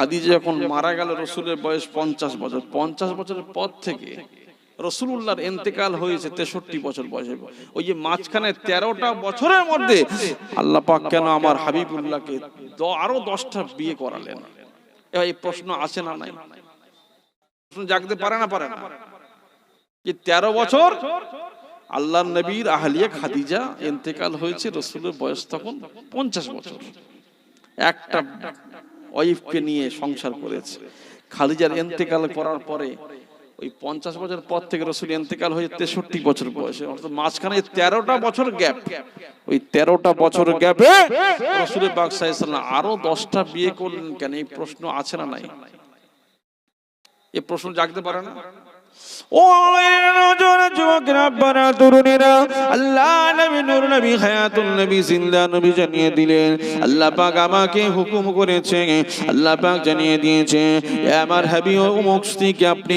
খাদিজা যখন মারা গেল, রসুলের বয়স পঞ্চাশ বছর। পঞ্চাশ বছরের পর থেকে রসুল্লাহর এন্তেকাল হয়েছে তেষট্টি বছর বয়সে। ওই যে মাঝখানে তেরোটা বছরের মধ্যে আল্লাহ পাক কেন আমার হাবিবুল্লাহকে আরও দশটা বিয়ে করালেন? এই প্রশ্ন আসে না নাই? প্রশ্ন জাগতে পারে না পারে না? যে তেরো বছর আল্লাহ নবীর আহলিয়া খাদিজা এন্তেকাল হয়েছে, রসুলের বয়স তখন পঞ্চাশ বছর। একটা ওয়াইফকে নিয়ে সংসার করেছে। খালিজার এন্তেকাল করার পরে ওই পঞ্চাশ বছর পর থেকে রসুল এন্তেকাল হয়ে তেষট্টি বছর বয়সে, অর্থাৎ মাঝখানে তেরোটা বছর গ্যাপ। ওই তেরোটা বছর গ্যাপে রসুল পাক সাইসাল্লাম আরও দশটা বিয়ে করলেন কেন? এই প্রশ্ন আছে না নাই? এ প্রশ্ন জাগতে পারে না? আপনি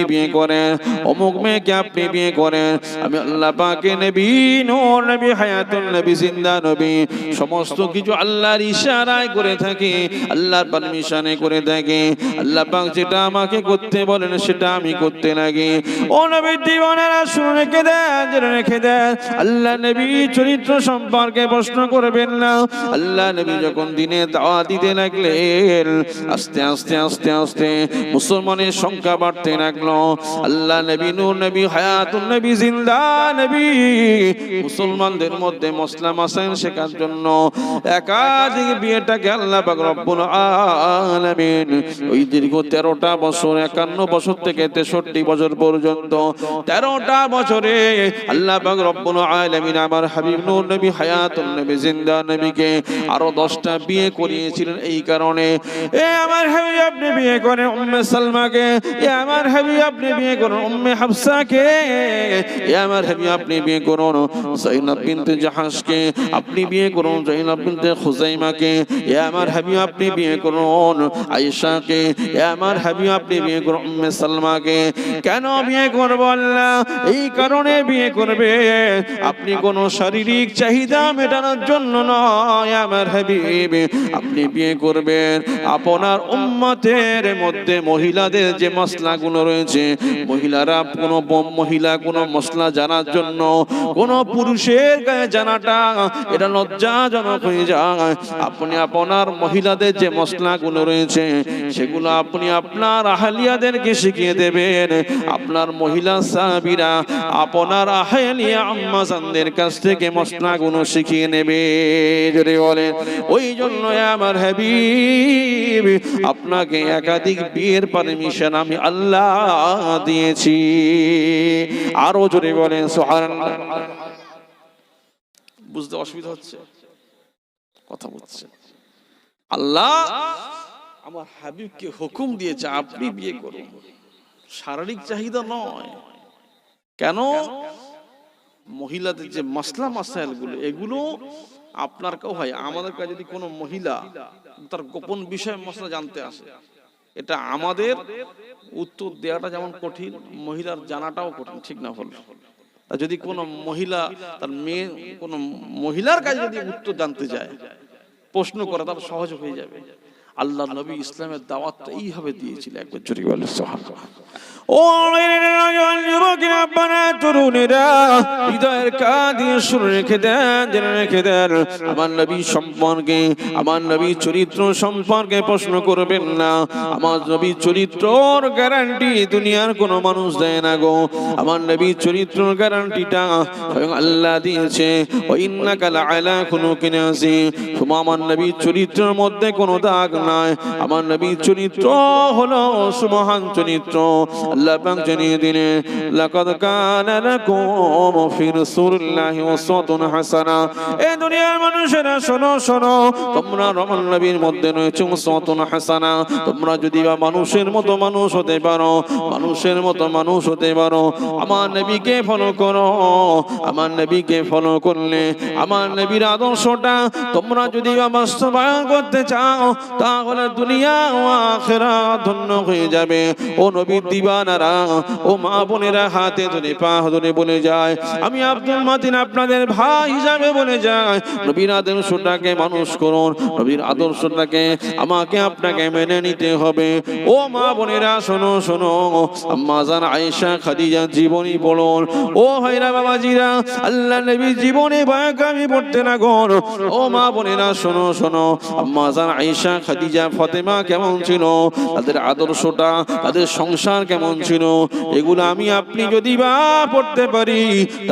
বিয়ে করেন, অমুক মেয়েকে আপনি বিয়ে করেন। আমি আল্লাহ পাকে হায়াতুল নবী, জিন্দা নবী, সমস্ত কিছু আল্লাহর ইশারায় করে থাকি, আল্লাহর পারমিশনে করে থাকি। আল্লাহ পাক যেটা আমাকে করতে বলেন, সেটা আমি করতে লাগি। ও মুসলমানের সংখ্যা বাড়তে লাগল। আল্লাহ নবী, নূর নবী জিন্দা নবী, মুসলমানদের মধ্যে মুসলাম আছেন শেখার জন্য একাধিক বিয়েটাকে আল্লাহ ওই দীর্ঘ তেরোটা বছর, একান্ন বছর থেকে তেষট্টি বছর পর্যন্ত তেরোটা বছরে আল্লাহ পাক আমার হাবিব নূর নবী, হায়াতুন নবী, জিন্দা নবীকে আরও দশটা বিয়ে করিয়েছিলেন এই কারণে। এ আমার হাবিব আপনি বিয়ে করেন উম্মে সালমাকে, এ আমার হাবিব আপনি বিয়ে করুন উম্মে হাফসাকে, এ আমার হাবিব আপনি বিয়ে করুন জাইনাব বিনতে জাহাজকে আপনি বিয়ে করুন জাইনাব বিনতে খুজাইমাকে, এ আমার হাবিব আপনি বিয়ে করুন আয়েশাকে, এ আমার হাবিব আপনি বিয়ে করুন উম্মে সালমাকে। কেন বিয়ে করব আল্লাহ এই কারণে বিয়ে করবে। আপনি কোন শারীরিক চাহিদা মেটানোর জন্য নয় আমার হাবিব। আপনি বিয়ে করবেন। আপনার উম্মতের মধ্যে মহিলাদের যে মশলাগুলো রয়েছে, মহিলারা কোনো মহিলা, কোনো মশলা জানার জন্য, কোন পুরুষের গায়ে জানাটা, এটা লজ্জাজনক হয়ে যায়। আপনি আপনার মহিলাদের যে মশলাগুলো রয়েছে, সেগুলো আপনি আপনার আহালিয়াদেরকে শিখিয়ে দেবেন। আপনার মহিলা সাহাবীরা আপনার আহলিয়া আম্মাজানদের কাছ থেকে মশলাগুলো শিখিয়ে নেবে। যদি বলেন, ওই জন্য আমার হাবিব, আপনাকে একাধিক বিয়ের পারমিশন আমি আল্লাহ দিয়েছি। আরও জোরে বলেন বুঝতে অসুবিধা হচ্ছে? কথা বলছে। আল্লাহ আমার হাবিবকে হুকুম দিয়েছে, আপনি বিয়ে করুন। শারীরিক চাহিদা নয়। কেন? মহিলাদের যে মাসলা মাসাইলগুলো এগুলো আপনার কেউ হয়, আমাদের কাছে যদি কোনো মহিলা তার গোপন বিষয় মশলা জানতে আসে, এটা আমাদের উত্তর দেওয়াটা যেমন কঠিন, মহিলার জানাটাও কঠিন, ঠিক না আর যদি কোনো মহিলা, তার মেয়ে কোনো মহিলার কাছে যদি উত্তর জানতে যায়, প্রশ্ন করা তার সহজ হয়ে যাবে। আল্লাহ নবী ইসলামের দাওয়াতটা এইভাবে দিয়েছিল একবার জোরে বলে সাহাবা আমার নবী চরিত্রর গ্যারান্টি দুনিয়ার মানুষ দেয় না গো। আমার গ্যারান্টিটা আল্লাহ দিয়েছে। আমার নবী চরিত্রের মধ্যে কোনো দাগ নাই। আমার নবী চরিত্র হলো সুমহান চরিত্র। আল্লাহ পাক জানিয়ে দিলেন লাকাদ কানা লাকুম ফি রাসূলিল্লাহি উসওয়াতুন হাসানা। এই দুনিয়ার মানুষেরা, শোনো শোনো, তোমরা রমন নবীর মধ্যে রয়েছে উসওয়াতুন হাসানা। তোমরা যদি বা মানুষের মতো মানুষ হতে পারো, মানুষের মতো মানুষ হতে পারো, আমার নবীকে ফলো করো, আমার নবীকে ফলো করলে, আমার নবীর আদর্শটা তোমরা যদি বাস্তবায়ন করতে চাও, তাহলে দুনিয়া ও আখেরা ধন্য হয়ে যাবে। ও নবীর দিবা ও মা বোনেরা হাতে ধরে, পা ধরে বলে যায়, আমি আব্দুল মাতিন আপনাদের ভাই হিসাবে বলে যায় নবীর আদর্শটাকে মানুষ করুন, নবীর আদর্শটাকে আমাকে আপনাকে মেনে নিতে হবে। ও মা বোনেরা, শোনো শোনো, আম্মা জান আয়েশা, খাদিজা জীবনী পড়ুন। ও আল্লাহ জীবনে পড়তে না গন ও মা বোনেরা, শোনো শোনো, আম্মা জান আয়েশা, খাদিজা, ফাতেমা কেমন ছিল? তাদের আদর্শটা, তাদের সংসার কেমন ছিল, এগুলো আমি আপনি যদি বা পড়তে পারি,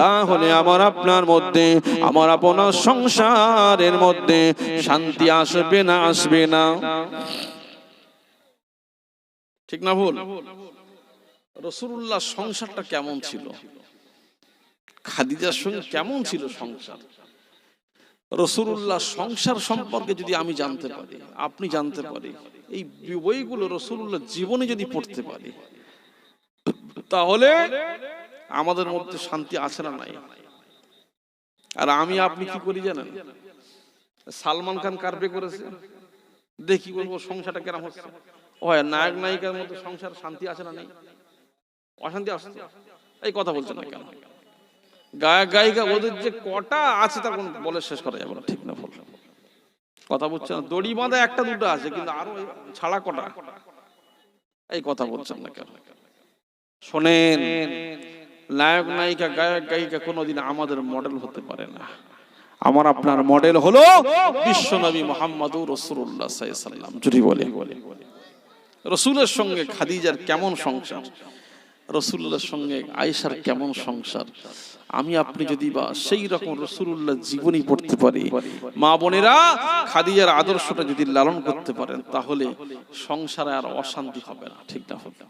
তাহলে আমার আপনার মধ্যে, আমার আপনার সংসারের মধ্যে শান্তি আসবে না আসবে না। ঠিক না ভুল? রসুল্লাহ সংসারটা কেমন ছিল? খাদিজার সঙ্গে কেমন ছিল সংসার? রসুল্লাহ সংসার সম্পর্কে যদি আমি জানতে পারি, আপনি জানতে পারি, এই বইগুলো রসুল্লাহ জীবনে যদি পড়তে পারি তাহলে আমাদের মধ্যে শান্তি আছে না নাই? আর আমি, আপনি কি করি জানেন? সালমান খান কারবে করেছে? দেখি বলব সংসারটা কেমন হচ্ছে। হয় নায়ক, নায়িকার মধ্যে সংসার শান্তি আছে না নেই? অশান্তি আসছে এই কথা বলছে না কেন? গায়ক, গায়িকা, ওদের যে কটা আছে তা কোন বলে শেষ করা যাবে না, ঠিক না বল কথা বলছে না, দড়ি বাঁধা একটা দুটো আছে, কিন্তু আরও ছাড়া কটা? এই কথা বলছেন না কেন? শোনেন নায়ক নায়িকা, গায়ক, গায়িকা কোনোদিন আমাদের মডেল হতে পারে না। আমার আপনার মডেল হলো বিশ্বনবী মোহাম্মদুর রসুল্লাহ সাল্লাম যদি বলে, রসুলের সঙ্গে খাদিজার কেমন সংসার? রসুল্লাহর সঙ্গে আয়েশার কেমন সংসার? আমি, আপনি যদি বা সেই রকম রসুল্লাহ জীবনী পড়তে পারি, মা বোনেরা খাদিজার আদর্শটা যদি লালন করতে পারেন, তাহলে সংসারে আর অশান্তি হবে না, ঠিক না? হবে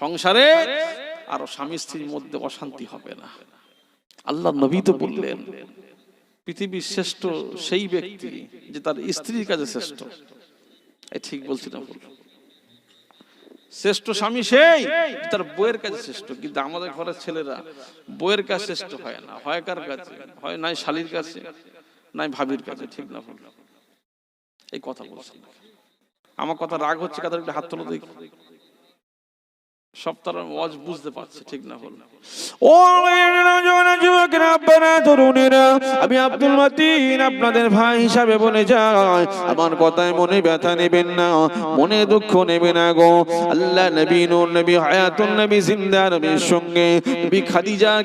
সংসারে আর স্বামী স্ত্রীর মধ্যে অশান্তি হবে না। আল্লাহ নবী তো বললেন, পৃথিবীর শ্রেষ্ঠ সেই ব্যক্তি যে তার স্ত্রীর কাছে শ্রেষ্ঠ। এই ঠিক বলছি না ভুল। শ্রেষ্ঠ স্বামী সেই তার বইয়ের কাছে শ্রেষ্ঠ। কিন্তু আমাদের ঘরের ছেলেরা বইয়ের কাছে শ্রেষ্ঠ হয় না। হয় কার কাছে? হয় নাই শালির কাছে, নাই ভাবির কাছে। ঠিক না ভুল? এই কথা বলছি আমার কথা রাগ হচ্ছে, কাদের হাত তোলো দেখি। সব তারা ওয়াজ বুঝতে পারছে, ঠিক না মনে মনে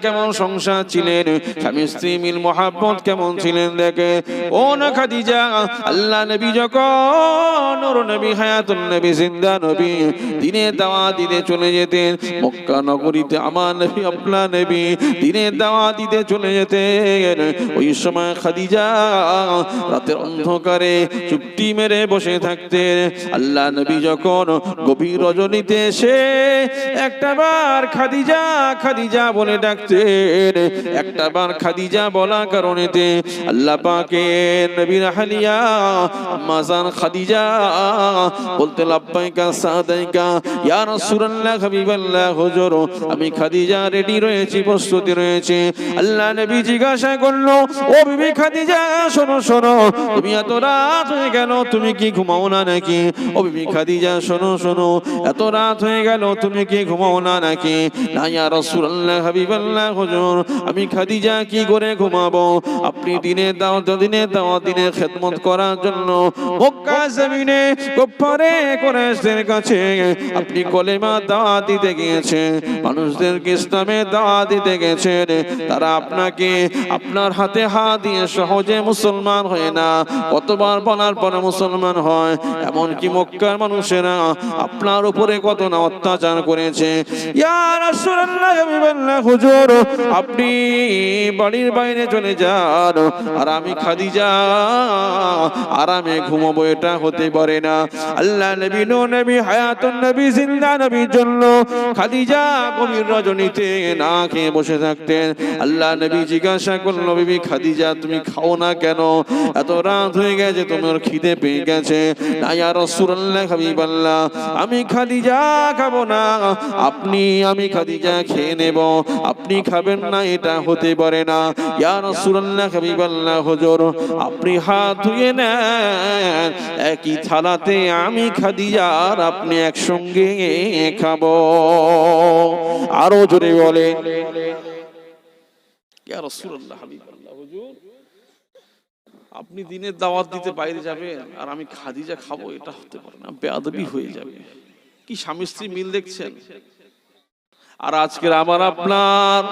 কেমন সংসার ছিলেন, স্বামী, স্ত্রী মিল মহাব্বত কেমন ছিলেন দেখে। ও না খাদিজা, আল্লাহ নবী যখন নবী, হায়াতুন নবী, জিন্দা নবী দিনে দাওয়া দিনে চলে যেতেন মক্কা নগরীতে আমার নবী, আপনার নবী দিনে দাওয়া দিতে চলে যেতেন। ওই সময় খাদিজা রাতের অন্ধকারে চুপটি মেরে বসে থাকতেন। আল্লাহ নবী যখন গভীর রজনীতে এসে একটা বার খাদিজা খাদিজা বলে ডাকতেন। একটা বার খাদিজা বলা কারণেতে আল্লাহ পাকে নবীর হালিয়া আম্মাজান খাদিজা বলতে লাব্বাইকা, সাদাইকা, ইয়া রাসূলুল্লাহ হাবিবাল্লাহ, হুজুর, আমি খাদিজা রেডি রয়েছি, প্রস্তুতি রয়েছে। আল্লাহ নবী জিজ্ঞাসা করল, ও বিবি খাদিজা, শোনো শোনো, তুমি এত রাত হয়ে গেল, তুমি কি ঘুমাও না নাকি? ও বিবি খাদিজা, শোনো শোনো, এত রাত হয়ে গেল, তুমি কি ঘুমাও না নাকি? না, ইয়া রাসূলুল্লাহ, হাবিবাল্লাহ, হুজুর, আমি খাদিজা কি করে ঘুমাবো? আপনি দিনে দাও দিনে দাও দিনে খেদমত করার জন্য মক্কা জমিনে কুরাইশদের কাছে আপনি কলেমা দাওয়া দিতে গিয়েছেন মানুষদেরকে ইসলামে দাওয়া দিতে গেছেন তারা আপনাকে আপনার হাতে হাত দিয়ে সহজে মুসলমান হয় না। কতবার বলার পরে মুসলমান হয়। এমনকি মক্কার মানুষেরা আপনার উপরে কত না অত্যাচার করেছে। হুজুর, আপনি বাড়ির বাইরে চলে যান। আর আমি খাদিজা আরামে ঘুমাবো, এটা হতে পারে না। আল্লাহ নবী নবী হায়াতুন নবী, জিন্দা নবীর জন্য খাদিজা গভীর রজনীতে না খেয়ে বসে থাকতেন। আল্লাহ নবী জিজ্ঞাসা করল বিবি খাদিজা, তুমি খাও না কেন? এত রাত হয়ে গেছে, তোমার খিদে পেয়ে গেছে। আমি খাদিজা খাব না। আপনি, আমি খাদিজা খেয়ে নেব। আপনি খাবেন না, এটা হতে পারে না। ইয়া রাসূলুল্লাহ, হাবিবাল্লাহ, হুজুর, আপনি হাত ধুয়ে নেন। একই থালাতে আমি খাদিজা আর আপনি একসঙ্গে খাব। আরও জোরে বলে রাসূলুল্লাহ, হাবিবাল্লাহ, হুজুর, আপনি দিনের দাওয়াত দিতে বাইরে যাবেন আর আমি খাদিজা খাব, এটা হতে পারে না, বেয়াদবি হয়ে যাবে। কি স্বামী স্ত্রী মিল দেখছেন? আর আজকের আমার আপনার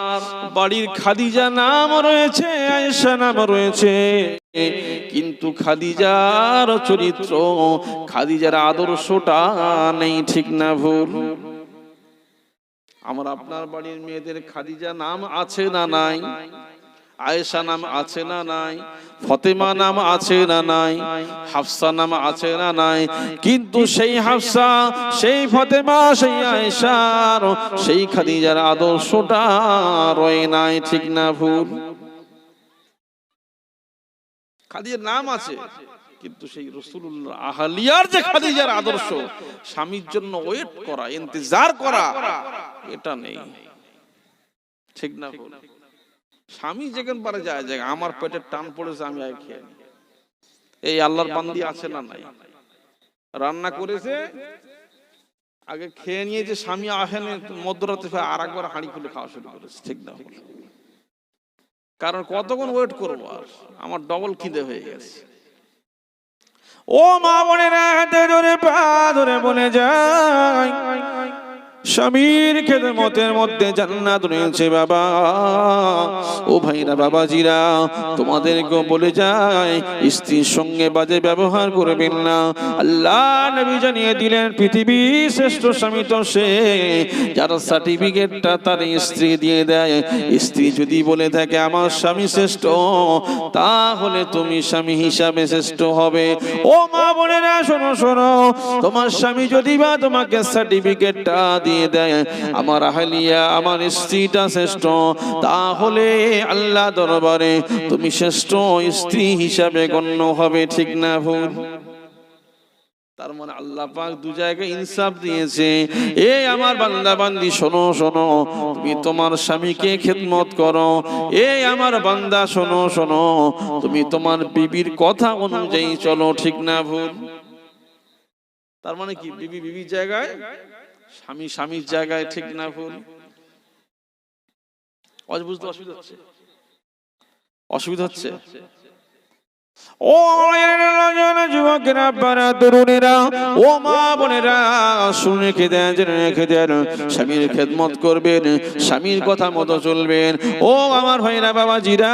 বাড়ির খাদিজা নাম রয়েছে, আয়েশা নাম রয়েছে। কিন্তু খাদিজার চরিত্র, খাদিজার আদর্শটা নেই, ঠিক না ভুল? আমার আপনার বাড়ির মেয়েদের খাদিজা নাম আছে না নাই? আয়েশা নাম আছে না নাই? ফতেমা নাম আছে না নাই? হাফসা নাম আছে না নাই? কিন্তু সেই হাফসা, সেই ফতেমা, সেই আয়েশার সেই খাদিজার আদর্শটা রয়ে নাই, ঠিক না ভুল? খাদিজার নাম আছে। কিন্তু সেই রসুল্লাহ আহালিয়ার যে খাদিজার আদর্শ, স্বামীর জন্য ওয়েট করা, ইন্তজার করা, এটা নেই। ঠিক না স্বামী যেখান পারে যায় যায় আমার পেটের টান পড়েছে, আমি আগে খেয়ে। এই আল্লাহর বান্দি আছে না নাই? রান্না করেছে, আগে খেয়ে নিয়ে যে স্বামী আসেনি, মধ্যরাতে আর একবার হাঁড়ি খুলে খাওয়া শুরু করেছে। ঠিক না? কারণ কতক্ষণ ওয়েট করব আর? আমার ডবল খিদে হয়ে গেছে। ও মা বোনেরা হাতে ধরে পা ধরে বলে যায় স্বামীর খেদমতের মধ্যে জান্নাত রয়েছে বাবা। ও ভাইরা, বাবাজিরা তোমাদেরকে বলে যায় স্ত্রীর সঙ্গে বাজে ব্যবহার করবেন না। আল্লাহ নবী জানিয়ে দিলেন পৃথিবী শ্রেষ্ঠ স্বামী তো সে, যার সার্টিফিকেটটা তার স্ত্রী দিয়ে দেয়। স্ত্রী যদি বলে থাকে, আমার স্বামী শ্রেষ্ঠ তাহলে তুমি স্বামী হিসাবে শ্রেষ্ঠ হবে। ও মা বোনেরা, শোনো শোনো, তোমার স্বামী যদি বা তোমাকে সার্টিফিকেটটা দিয়ে দেয়। আমার আহলিয়া, আমার স্ত্রীটা শ্রেষ্ঠ। তাহলে আল্লাহ দরবারে তুমি শ্রেষ্ঠ স্ত্রী হিসাবে গণ্য হবে, ঠিক না ভুল? তার মানে আল্লাহ পাক দু জায়গায় ইনসাফ দিয়েছে। এই আমার বান্দা বান্দি শোনো শোনো, তুমি তোমার স্বামীকে খেদমত করো। এই আমার বান্দা, শোনো শোনো, তুমি তোমার বিবির কথা অনুযায়ী চলো, ঠিক না ভুল? তার মানে কি, বিবি বিবির জায়গায়? স্বামী স্বামীর জায়গায় ঠিক না ভুল। বুঝতে অসুবিধা হচ্ছে। অসুবিধা হচ্ছে। ও ও মা বোনেরা, শুনে দেন স্বামীর খেদমত করবেন, স্বামীর কথা মতো চলবেন। ও আমার ভাইরা, বাবাজিরা,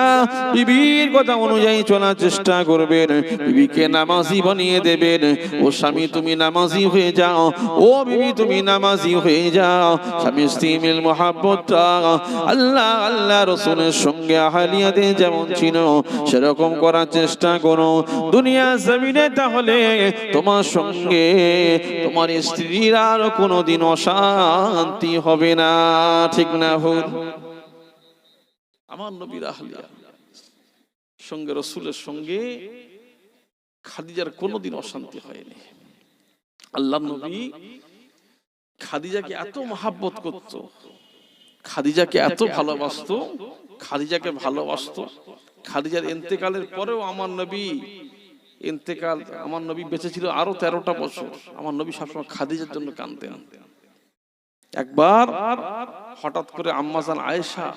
বিবির কথা অনুযায়ী চলার চেষ্টা করবেন, বিবিকে নামাজি বানিয়ে দেবেন। ও স্বামী, তুমি নামাজি হয়ে যাও। ও বিবি, তুমি নামাজি হয়ে যাও। স্বামী, স্ত্রী মিল মহাব্বতটা আল্লাহ আল্লাহ রসুলের সঙ্গে আহালিয়াতে যেমন ছিল, সেরকম করার চেষ্টা করো দুনিয়া জমিনে তাহলে তোমার সঙ্গে তোমার স্ত্রীর আর কোনোদিন অশান্তি হবে না, ঠিক না ভুল? আমার নবীর আহলিয়া, সঙ্গে রসুলের সঙ্গে খাদিজার কোনোদিন অশান্তি হয়নি। আল্লাহ নবী খাদিজাকে এত মহাব্বত করত, খাদিজাকে এত ভালোবাসতো, খাদিজাকে ভালোবাসতো খাদিজার ইন্তেকালের পরেও আমার নবী ইন্তেকাল, আমার নবী বেঁচে ছিল আরও তেরোটা বছর। আমার নবী সবসময় খাদিজার জন্য কানতেন একবার হঠাৎ করে আম্মাজান আয়েশা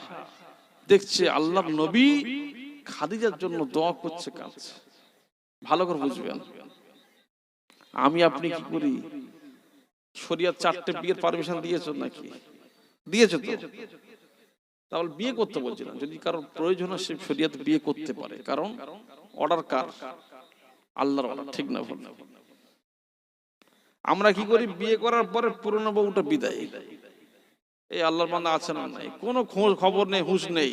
দেখছে আল্লাহ নবী খাদিজার জন্য দোয়া করছে, কাঁদছে। ভালো করে বুঝবেন। আমি আপনি কি করি? শরিয়ার চারটে বিয়ের পারমিশন দিয়েছ নাকি? দিয়েছ তো? তাহলে বিয়ে করতে বলছিলাম যদি কারোর প্রয়োজন হয় সে শরিয়াতে বিয়ে করতে পারে। কারণ অর্ডার কার? আল্লাহর অর্ডার ঠিক না ভুল। আমরা কি করি? বিয়ে করার পরে পুরনো বউটা বিদায়। এই আল্লাহর বান্দা আছে না নাই। কোনো খোঁজ খবর নেই হুঁশ নেই।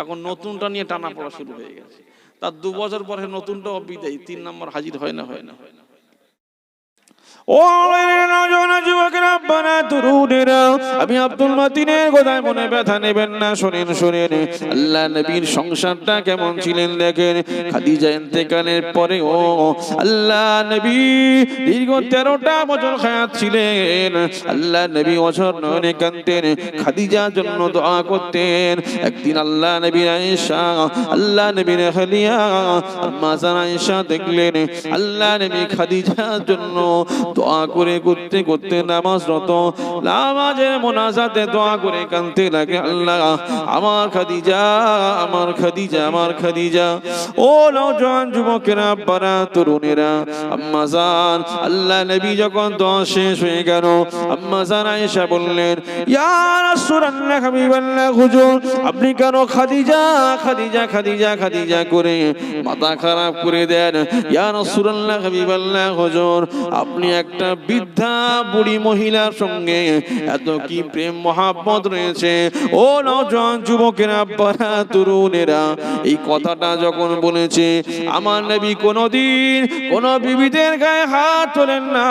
এখন নতুনটা নিয়ে টানা পড়া শুরু হয়ে গেছে। তার দু বছর পরে নতুনটাও বিদায়। তিন নম্বর হাজির হয় না হয় না। হয় আমার আমি আব্দুল মাতিনের কথায় মনে ব্যথা নেবেন না, শোনেন শোনেন। আল্লাহ নবীর সংসারটা কেমন ছিলেন দেখেন। খাদিজা ইন্তেকালের আল্লাহ নবী দীর্ঘ তেরোটা বছর খায়াত ছিলেন। আল্লাহ নবী বছর নয়নে কানতেন খাদিজার জন্য দোয়া করতেন। একদিন আল্লাহ নবীর আয়েশা, আল্লাহ নবীর খালিয়া আম্মা আয়েশা দেখলেন, আল্লাহ নবী খাদিজার জন্য দোয়া করে, করতে করতে নামাজ রত। নামাজের মোনাজাতে দোয়া করে কানতে লাগে আল্লাহ। আমার খাদিজা আমার খাদিজা আমার খাদিজা। ও নওজোয়ান যুবকেরা আব্বারা তরুণেরা, আম্মা জান, আল্লাহ নবী যখন দোয়া শেষ হয়ে গেল, আম্মা জান আয়েশা বললেন, ইয়া রাসূলুল্লাহ, হাবিবাল্লাহ, হুজুর, আপনি কেন খাদিজা খাদিজা খাদিজা খাদিজা করে মাথা খারাপ করে দেন? ইয়া রাসূলুল্লাহ, হাবিবাল্লাহ, হুজুর, আপনি একটা বৃদ্ধা বুড়ি মহিলার সঙ্গে। এত কি প্রেম, মহাব্বত রয়েছে? ও নওজোয়ান যুবকেরা আব্বারা, তরুণেরা, এই কথাটা যখন বলেছে, আমার নবী কোনোদিন কোন বিবিদের গায়ে হাত তোলেন না।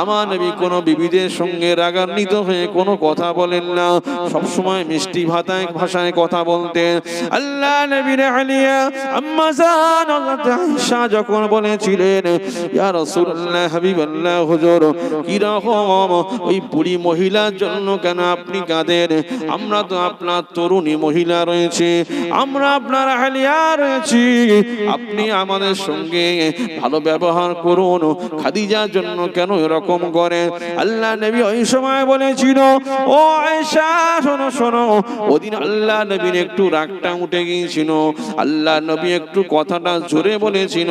আমার নবী কোন বিবিদের সঙ্গে রাগান্বিত হয়ে কোনো কথা বলেন না। সব সময় মিষ্টি ভাতায়, ভাষায় কথা বলতেন। আল্লাহ নবীর আলিয়া, আম্মা যখন বলেছিলেন, ইয়া রাসূলুল্লাহ, হাবিবাল্লাহ হুজুর? কি রকম ওই বুড়ি মহিলার জন্য কেন আপনি কাঁদেন? আমরা তো আপনার তরুণী মহিলা রয়েছে। আমরা আপনার আহলিয়া রয়েছি। আপনি আমাদের সঙ্গে ভালো ব্যবহার করুন। খাদিজার জন্য কেন এরকম করেন? আল্লাহ নবী ওই সময় বলেছিল, ও আয়েশা, শোনো শোনো। ওদিন আল্লাহ নবীর একটু রাগটা উঠে গিয়েছিল। আল্লাহ নবী একটু কথাটা জোরে বলেছিল।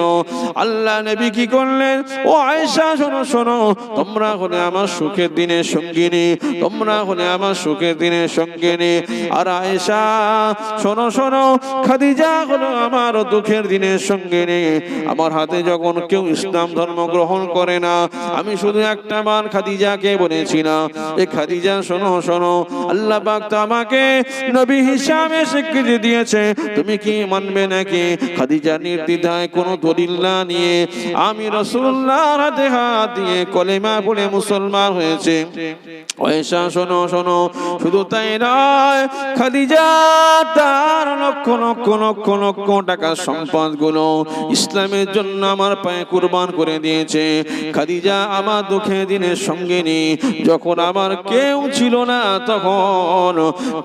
আল্লাহ নবী কি করলেন? ও আয়েশা, শোনো শোনো, তোমরা হলে আমার সুখের দিনে সঙ্গিনী, তোমরা হলে আমার সুখের দিনে সঙ্গিনী। আর আয়েশা, শোনো শোনো, খাদিজা হলো আমার দুঃখের দিনে সঙ্গিনী। আমার হাতে যখন কেউ ইসলাম ধর্ম গ্রহণ করে না, আমি শুধু একটা বার খাদিজাকে বলেছি না। এ খাদিজা, শোনো শোনো, আল্লাহ পাক তো আমাকে নবী হিসাবে স্বীকৃতি দিয়েছে। তুমি কি মানবে নাকি? খাদিজা নির্দ্বিধায় কোনো দলিল না নিয়ে আমি রসুল্লাহর হাতে হাত দিয়ে কলেমা পড়ে মুসলমান হয়েছে। পয়সা শোনো শোনো, শুধু তাই নয়, খাদিজা, তার লক্ষ লক্ষ লক্ষ লক্ষ টাকা সম্পদগুলো ইসলামের জন্য আমার পায়ে কুরবান করে দিয়েছে। খাদিজা আমার দুঃখে দিনের সঙ্গে নি যখন আমার কেউ ছিল না তখন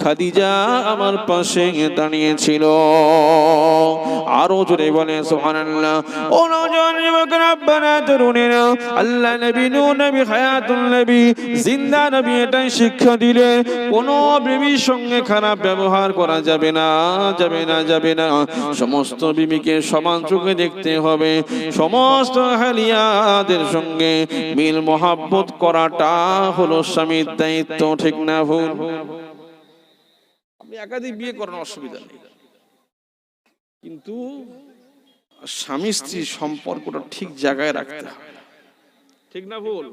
খাদিজা আমার পাশে দাঁড়িয়েছিল। আরও জোরে বলে, সুবহানাল্লাহ। ও নওজোয়ান যুবক, রব্বানা তরুণেরা, আল্লাহ নবী, নূর নবী, হায়াতুল নবী, জিন্দা নবী এটাই শিক্ষা দিলে কোন বিবির সঙ্গে খারাপ ব্যবহার করা যাবে না যাবে না যাবে না। সমস্ত বিবিকে সমান চোখে দেখতে হবে। সমস্ত হালিয়াদের সঙ্গে মিল মহাব্বত করাটা হলো স্বামীর দায়িত্ব, ঠিক না ভুল? একাধিক বিয়ে করেন অসুবিধা নেই। কিন্তু স্বামী স্ত্রীর সম্পর্কটা ঠিক জায়গায় রাখতে হবে। ঠিক না ভুল?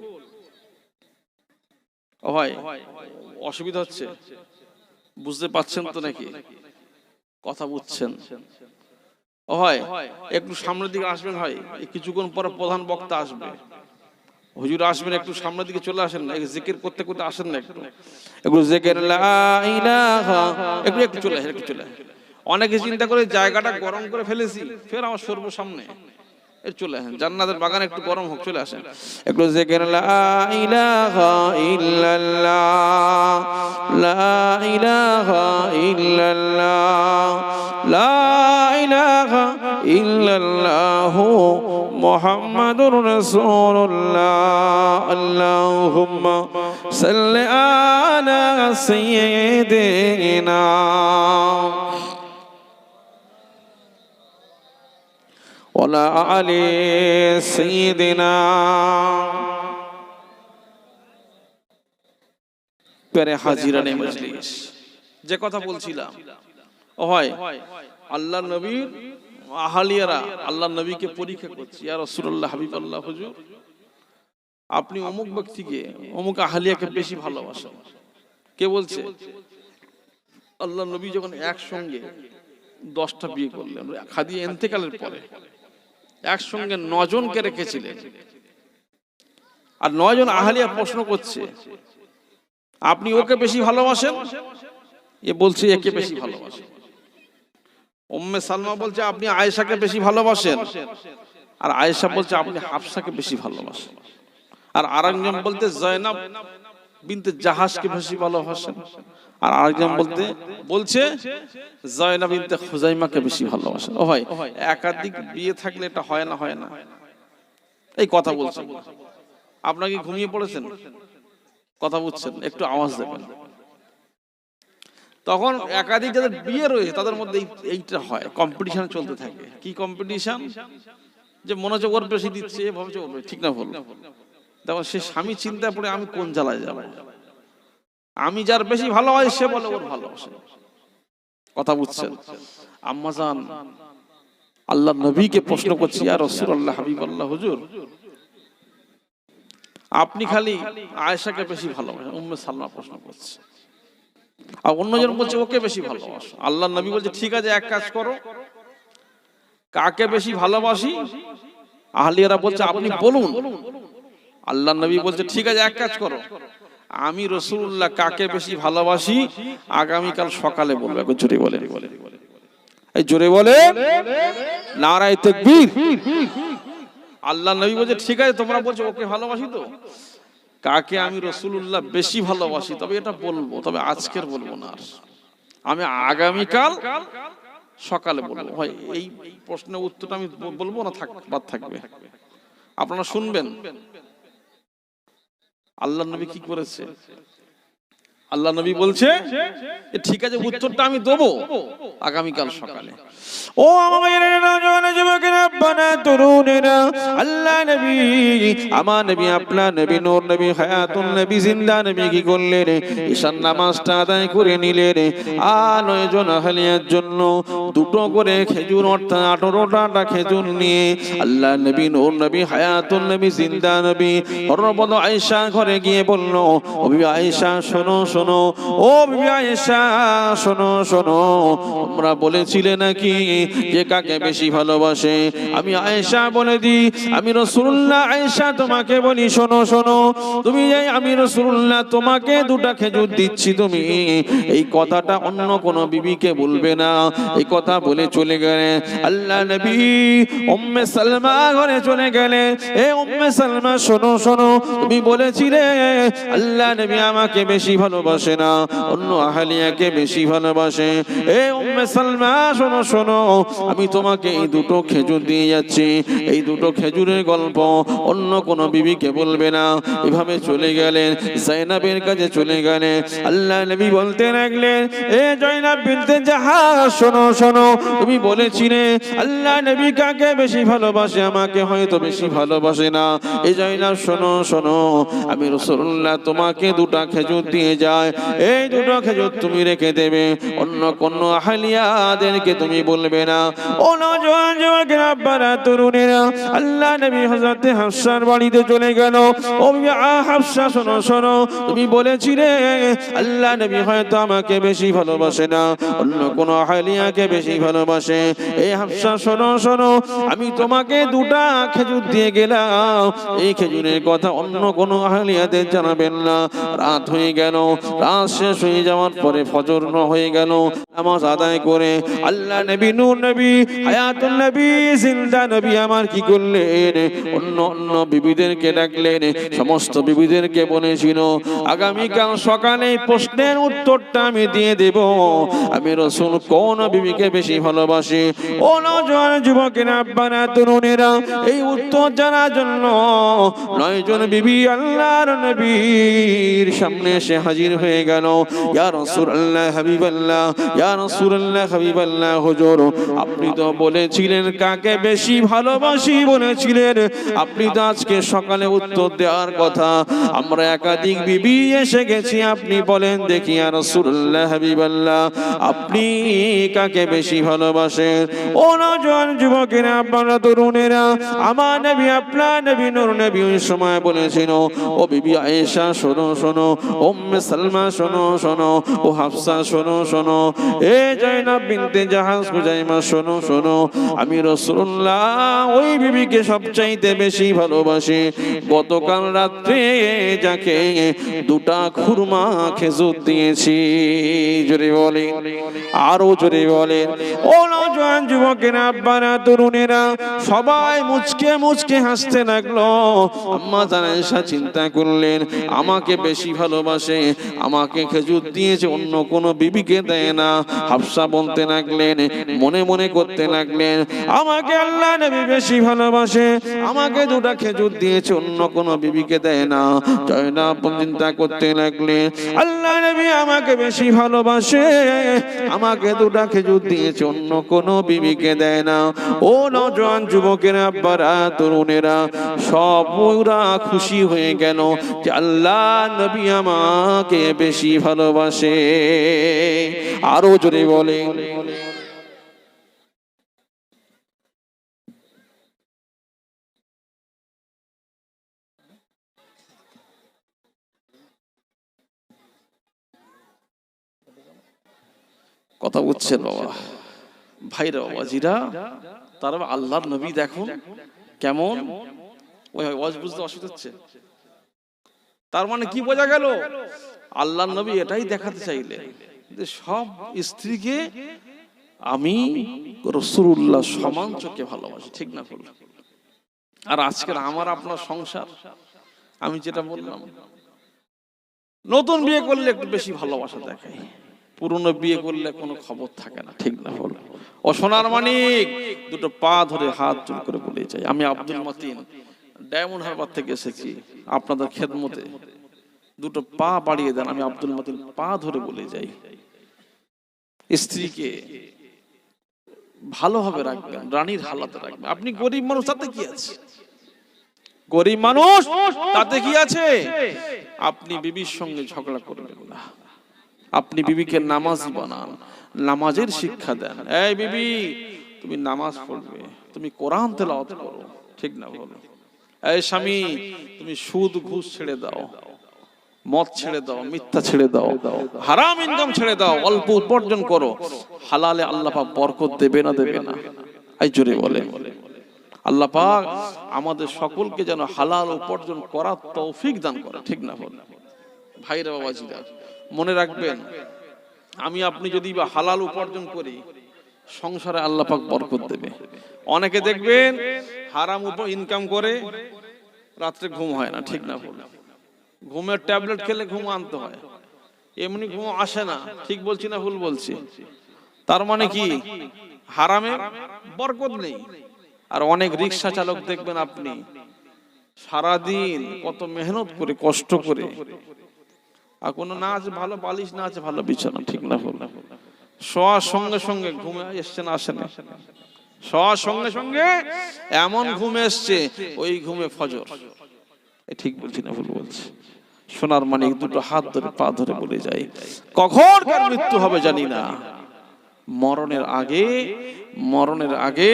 অসুবিধা হচ্ছে। বুঝতে পাচ্ছেন তো নাকি? কথা বুঝছেন। হয় একটু সামনের দিকে আসবেন ভাই। কিছুক্ষণ পরে প্রধান বক্তা আসবে। হুজুর আসবেন, একটু সামনের দিকে চলে আসেন না। জিকির করতে করতে আসেন না একটু। একটু জিকির একটু একটু চলে আসেন, একটু চলে অনেকে চিন্তা করে জায়গাটা গরম করে ফেলেছি। ফের আমার সর্ব সামনে এর চলে আসেন। জান্নাতের বাগান একটু গরম হোক চলে আসেন। একটু জিকির লা ইলাহা ইল্লাল্লাহ লা ইলাহা ইল্লাল্লাহ লা ইলাহা ইল্লাল্লাহু মুহাম্মাদুর রাসূলুল্লাহ আল্লাহুম্মা সাল্লি আলা সাইয়্যিদিনা। وعلى آل سيدنا পেরে হাজিরানে মজলিস যে কথা বলছিলাম ও হয় আল্লাহ নবীর আহালিয়ারা আল্লাহ নবীকে পরীক্ষা করছে ইয়া রাসূলুল্লাহ হাবিবাল্লাহ হুজুর আপনি অমুক ব্যক্তিকে অমুক আহালিয়াকে বেশি ভালোবাসেন কে বলছে আল্লাহ নবী যখন একসঙ্গে দশটা বিয়ে করলেন খাদিয়া এন্তেকালের পরে একসঙ্গে নজনকে রেখেছিলেন। আর নয়জন আহালিয়া প্রশ্ন করছে আপনি ওকে বেশি ভালোবাসেন? এ বলছে একে বেশি ভালোবাসেন। উম্মে সালমা বলছে আপনি আয়েশাকে বেশি ভালোবাসেন? আর আয়েশা বলছে আপনি হাফসাকে বেশি ভালোবাসেন। আর আরেকজন বলতে জয়নাব বিনতে জাহাজকে বেশি ভালোবাসেন। আর আরেকজন বলতে বলছে জয়নাব বিনতে খুজাইমাকে বেশি ভালোবাসেন ও ভাই একাধিক বিয়ে থাকলে এটা হয় না হয় না। এই কথা বলছে আপনাকে ঘুমিয়ে পড়েছেন? কথা বুঝছেন একটু আওয়াজ দেবেন তখন একাধিক যাদের বিয়ে রয়েছে তাদের মধ্যে এই- এইটা হয় কম্পিটিশন চলতে থাকে। কি কম্পিটিশন যে মনে হচ্ছে ওর বেশি দিচ্ছে ভাবছে ওর ঠিক না ভুল তখন সে স্বামী চিন্তা পড়ে আমি কোন জ্বালায় যাব? আমি যার বেশি ভালো হয় সে বলে ওর ভালোবাসে। কথা বুঝছেন? আম্মাজান আল্লাহ নবীকে প্রশ্ন করছি আর রসুল আল্লাহ হাবিব আল্লাহ হুজুর, আপনি খালি আয়েশাকে বেশি ভালোবাসেন। উম্মে সালমা প্রশ্ন করছে। আর অন্যজন বলছে, ওকে বেশি ভালোবাসো। আল্লাহ নবী বলছে, ঠিক আছে, এক কাজ করো। কাকে বেশি ভালোবাসি? আহলিয়ারা বলছে, আপনি বলুন। আল্লাহ নবী বলছে, ঠিক আছে, এক কাজ করো। আমি রসুল্লাহ কাকে বেশি ভালোবাসি? আগামীকাল সকালে বলবে। জোরে বলে। এই জোরে বলে, নারায় তাকবীর। আল্লাহ নবী বলছে, ঠিক আছে, তোমরা বলছো, ওকে ভালোবাসি তো? কাকে আমি রসুল্লাহ বেশি ভালোবাসি? তবে এটা বলব, তবে আজকের বলব না আর। আমি আগামীকাল সকালে বলব। ভাই, এই প্রশ্নের উত্তরটা আমি বলব না, থাক, বাদ থাকবে। আপনারা শুনবেন। আল্লাহ নবী কি করেছে? আল্লাহ নবী বলছে ঠিক আছে উত্তরটা আমি দেবো আগামীকাল সকালে। ও আল্লাহ নবী আমার নবী আপনার নবী নূর নবী হায়াতুন নবী জিন্দা নবী কি করলেন? ঈশান নামাজটা আদায় করে নিলেন। আর নয়জন আহলিয়ার জন্য দুটো করে খেজুর অর্থাৎ আঠারোটা খেজুর নিয়ে আল্লাহ নবী নূর নবী হায়াতুন নবী জিন্দা নবী হরবদ আয়েশা ঘরে গিয়ে বলল আয়েশা শোনো শোনো, ও আয়েশা, শোনো শোনো। তোমরা বলেছিলে নাকি যে কাকে বেশি ভালোবাসে? আমি আয়েশা বলে দিই, আমি রসুল্লাহ আয়েশা তোমাকে বলি, শোনো শোনো। তুমি এই আমি রসুল্লাহ তোমাকে দুটা খেজুর দিচ্ছি তুমি, এই কথাটা অন্য কোনো বিবিকে বলবে না। এই কথা বলে চলে গেলে, আল্লাহ নবী উম্মে সালমা ঘরে চলে গেলে, এ উম্মে সালমা, শোনো শোনো। তুমি বলেছিলে, আল্লাহ নবী আমাকে বেশি ভালোবাসে। না, অন্য আহালিয়াকে বেশি ভালোবাসে। এ উম্মে সালমা, শোনো শোনো, আমি তোমাকে এই দুটো খেজুর দিয়ে যাচ্ছি। এই দুটো খেজুরের গল্প অন্য কোনো বিবিকে বলবে না। এভাবে চলে গেলেন, জাইনাবের কাছে চলে গেলেন। আল্লাহ নবী বলতে লাগলেন এ জয়নাব বিনতে জাহাজ শোনো শোনো, তুমি বলেছিলে, আল্লাহ নবী কাকে বেশি ভালোবাসে, আমাকে হয়তো বেশি ভালোবাসে না। এ জয়নাব শোনো শোনো, আমি রসুল্লাহ তোমাকে দুটা খেজুর দিয়ে যায়। এই দুটো খেজুর তুমি রেখে দেবে। অন্য কোন আহলিয়াদেরকে তুমি বলবে না। আল্লাহ নবী বাড়িতে চলে গেল। তুমি বলেছিলে আল্লাহ নবী আমাকে বেশি ভালোবাসে না, অন্য কোন আহলিয়াকে বেশি ভালোবাসে। এই শোনো, আমি তোমাকে দুটা খেজুর দিয়ে গেলাম। এই খেজুরের কথা অন্য কোন আহলিয়াদের জানাবেন না। রাত হয়ে গেল। রাত শেষ হয়ে যাওয়ার পরে ফজর হয়ে গেল। নামাজ আদায় করে। আল্লাহ নবী, নূর নবী, হায়াতুন নবী, জিন্দা নবী আমার কি করলেন? অন্য অন্য বিবিদেরকে ডাকলেন, সমস্ত বিবিদেরকে বলেছিল, আগামীকাল সকালে প্রশ্নের উত্তরটা আমি দিয়ে দেব। আমি রসুল কোন বিবিকে বেশি ভালোবাসি? ও নজওয়ান যুবকেরা, আব্বারা, তরুণেরা, এই উত্তর জানার জন্য নয়জন বিবি আল্লাহর নবীর সামনে এসে হাজির হয়ে গেল। ইয়া রাসূলুল্লাহ, হাবিবাল্লাহ, ইয়া হুজুর। আপনি তো বলেছিলেন, কাকে বেশি ভালোবাসি? বলেছিলেন। আপনি তো আজকে সকালে উত্তর দেওয়ার কথা। আমরা একাধিক বিবি এসে গেছি, আপনি বলেন, দেখি ইয়া রাসূলুল্লাহ হাবিবাল্লাহ, আপনি কাকে বেশি ভালোবাসেন? ও নজন যুবকেরা, আপনারা তরুণেরা, আমার নবী, আপনার নবী, নূর নবী ওই সময় বলেছিল, ও বিবি আয়েশা, শোনো শোনো, উম্মে সালমা, শোনো শোনো, ও হাফসা, শোনো শোনো এ জয়নাব বিনতে জাহাজ হুজাইমা শোনো শোনো, আমি রাসূলুল্লাহ ওই বিবিকে সবচাইতে বেশি ভালোবাসি। গতকাল রাত্রে যাকে দুটা খুরমা খেজুর দিয়েছি। জোরে বলে আরও জোরে বলে ও নজওয়ান যুবকেরা আব্বারা, তরুণেরা, সবাই মুচকে মুচকে হাসতে লাগল। আম্মা জানাইশা চিন্তা করলেন, আমাকে বেশি ভালোবাসে, আমাকে খেজুর দিয়েছে, অন্য কোনো বিবিকে দেয় না। হাফসা বলতে লাগলেন, মনে মনে করতে লাগলেন, আমাকে আল্লাহ নবী বেশি ভালোবাসে, আমাকে দুটা খেজুর দিয়েছে, অন্য কোনো বিবিকে দেয় না। জয়নাব চিন্তা করতে লাগলেন, আল্লাহ নবী আমাকে বেশি ভালোবাসে, আমাকে দুটা খেজুর দিয়েছে, অন্য কোনো বিবিকে দেয় না। ও নজওয়ান যুবকেরা আব্বারা, তরুণেরা, সব ওরা খুশি হয়ে গেল যে আল্লাহ নবী আমাকে বেশি ভালোবাসে। আরও জোরে বলে। কথা বুঝছেন বাবা? ভাইরা বাবাজিরা তার আল্লাহর নবী দেখুন। কেমন? ওই বুঝতে হচ্ছে। তার মানে কি বোঝা গেল? আল্লাহর নবী এটাই দেখাতে চাইলেন। যে সব স্ত্রীকে আমি রসুল্লাহ সমান চোখে ভালোবাসি, ঠিক না বললাম আর আজকের আমার আপনার সংসার, আমি যেটা বললাম, নতুন বিয়ে করলে একটু বেশি ভালোবাসা দেখায়, পুরনো বিয়ে করলে কোনো খবর থাকে না, ঠিক না বল ও সোনার মানিক দুটো পা ধরে হাত জোর করে বলে যাই আমি আব্দুল মতিন, ডায়মন্ড হারবার থেকে এসেছি, আপনাদের খেদমতে। দুটো পা বাড়িয়ে দেন, আমি আব্দুল মতিন পা ধরে বলে যাই স্ত্রীকে ভালোভাবে রাখবেন, রানীর হালাতে রাখবেন। আপনি গরিব মানুষ, তাতে কি আছে? গরিব মানুষ, তাতে কি আছে? আপনি বিবির সঙ্গে ঝগড়া করবেন না। আপনি বিবিকে নামাজ বানান, নামাজের শিক্ষা দেন। এই বিবি, তুমি নামাজ পড়বে, তুমি কোরআন তেলাওয়াত করো, ঠিক না বলো? এই স্বামী, তুমি সুদ ঘুষ ছেড়ে দাও। মদ ছেড়ে দাও, মিথ্যা ছেড়ে দাও, হারাম ইনকাম ছেড়ে দাও, অল্প উপার্জন করো। হালালে আল্লাহ পাক বরকত দেবে না দেবে না? এই জোরে বলে আল্লাহ পাক আমাদের সকলকে যেন হালাল উপার্জন করার তৌফিক দান করে, ঠিক না বলে ভাইরা, বাবাজিরা, মনে রাখবেন, আমি আপনি যদি বা হালাল উপার্জন করি, সংসারে আল্লাহ পাক বরকত দেবে। অনেকে দেখবেন হারাম উপ, ইনকাম করে, রাত্রে ঘুম হয় না, ঠিক না বলে ঘুমের ট্যাবলেট খেলে ঘুম আনতে হয়। এমনি ঘুম আসে না, ঠিক বলছি না ভুল বলছি? তার মানে কি? হারামে বরকত নেই। আর অনেক রিক্সা চালক দেখবেন আপনি, সারাদিন কত মেহনত করে, কষ্ট করে। আর কোনো না আছে ভালো বালিশ, না আছে ভালো বিছানা, ঠিক না বল শোয়ার সঙ্গে সঙ্গে ঘুমে এসছে না আসে না? শোয়ার সঙ্গে সঙ্গে এমন ঘুম এসছে, ওই ঘুমে ফজর। ঠিক বলছি না ভুল বলছি। সোনার মানিক দুটো হাত ধরে পা ধরে বলে যাই কখন কার মৃত্যু হবে জানি না। মরণের আগে মরণের আগে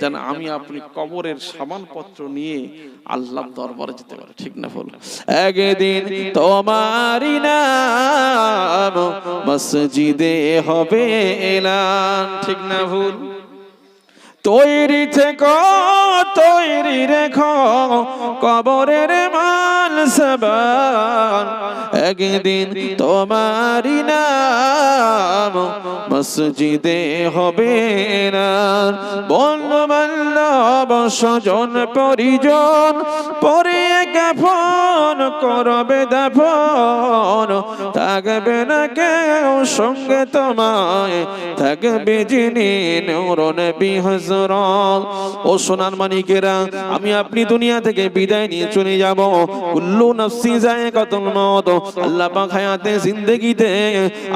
যেন আমি আপনি কবরের সামানপত্র নিয়ে আল্লাহ দরবারে যেতে পারি। ঠিক না বল একদিন তোমারি নাম মসজিদে হবে এলান। ঠিক না ভুল? তৈরি থেকো তৈরি রেখো কবরের মাল সবান, একদিন তোমারি নাম মসজিদে হবে না। বন্ধু বান্ধব, স্বজন, পরিজন, পরে কাফন করবে দাফন। থাকবে না কেউ সঙ্গে তোমায়, থাকবে যিনি নূরন বিহজরত ও সোনার মানিকেরা, আমি আপনি দুনিয়া থেকে বিদায় নিয়ে চলে যাব। কুল্লু নফসি যায় কত আল্লাহ পাক হায়াতে জিন্দেগিতে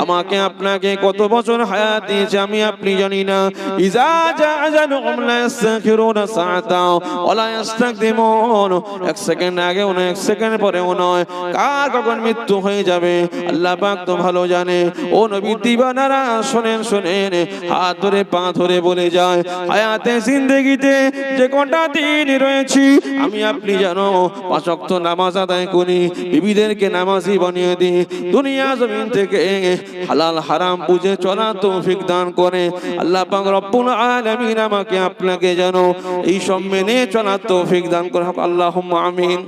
আমাকে আপনাকে কত বছর হায়াত দিয়েছে আমি আপনি জানি না। ইজা জাআজানুহুম লা ইস্তাখিরুনা সাআতা। ওয়া লা ইস্তাকদিমুন এক সেকেন্ড আগেও না এক সেকেন্ড পরেও নয়। কার কখন মৃত্যু হয়ে যাবে? আল্লাহ পাক তো ভালো জানে। ও নবী দিবানারা, শোনেন শোনেন। হাত ধরে, পা ধরে বলে যায়, হায়াতে জিন্দেগিতে যে কটা দিন রয়েছি, আমি আপনি জানো, পাঁচ ওয়াক্ত নামাজ আদায় করি। বিবিদেরকে নামাজি বানিয়ে দিই। দুনিয়া জমিন থেকে হালাল, হারাম বুঝে চলা তৌফিক দান করে। আল্লাহ পাক রব্বুল আলামিন আমাকে আপনাকে জানো এই সব মেনে চলা তৌফিক দান করে। আল্লাহুম্মা আমিন।